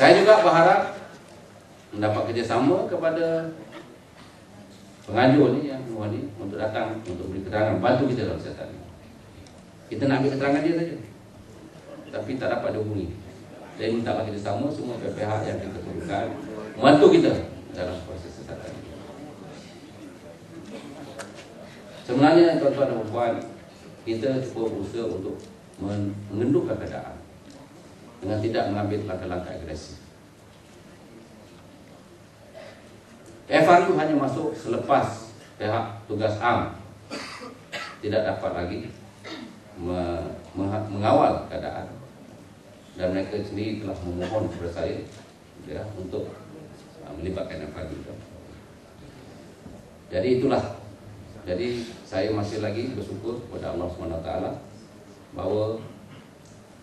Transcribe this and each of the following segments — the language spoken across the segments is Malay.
Saya juga berharap mendapat kerjasama kepada pengajuan ni yang luar ni untuk datang untuk beri keterangan bantu kita dalam siasat ni. Kita nak ambil keterangan dia saja. Tapi tak dapat dihubungi. Saya minta lah kerjasama semua pihak yang kita perlukan membantu kita dalam proses siasatan ni. Sebenarnya tuan-tuan dan puan kita cuba berusaha untuk mengendurkan keadaan dengan tidak mengambil langkah-langkah agresif. FRU hanya masuk selepas pihak tugas AM tidak dapat lagi mengawal keadaan dan mereka sendiri telah memohon kepada saya ya, untuk uh, melibatkan FRU. Jadi itulah. Jadi saya masih lagi bersyukur kepada Allah SWT bahawa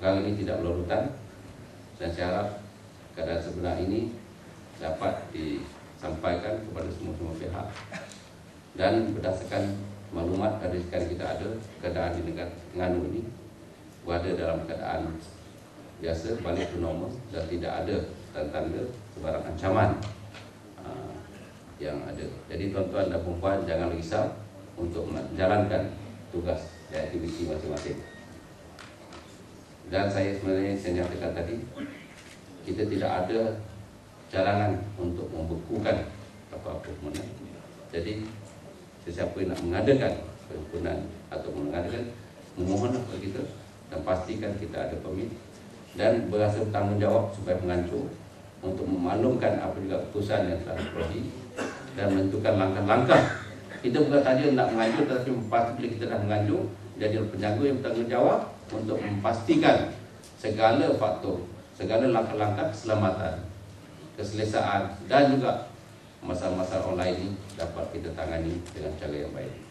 perang ini tidak berlarutan dan saya harap keadaan sebenar ini dapat disampaikan kepada semua-semua pihak dan berdasarkan maklumat dari sekian kita ada keadaan di negara Terengganu ini berada dalam keadaan biasa balik ke normal dan tidak ada tanda-tanda sebarang ancaman uh, yang ada. Jadi tuan-tuan dan puan jangan risau untuk menjalankan tugas dan aktiviti masing-masing. Dan saya sebenarnya saya nyatakan tadi Kita tidak ada Cadangan untuk membekukan Apa-apa mana Jadi Sesiapa yang nak mengadakan Perhimpunan Atau mengadakan Memohon kepada kita Dan pastikan kita ada permit Dan berasa bertanggungjawab Supaya mengancur Untuk memaklumkan apa juga keputusan yang telah diperoleh Dan menentukan langkah-langkah. Kita bukan saja nak mengancur Tetapi pastikan kita dah mengancur Jadi penjaga yang bertanggungjawab untuk memastikan segala faktor, segala langkah-langkah keselamatan, keselesaan dan juga masalah-masalah online ini dapat kita tangani dengan cara yang baik.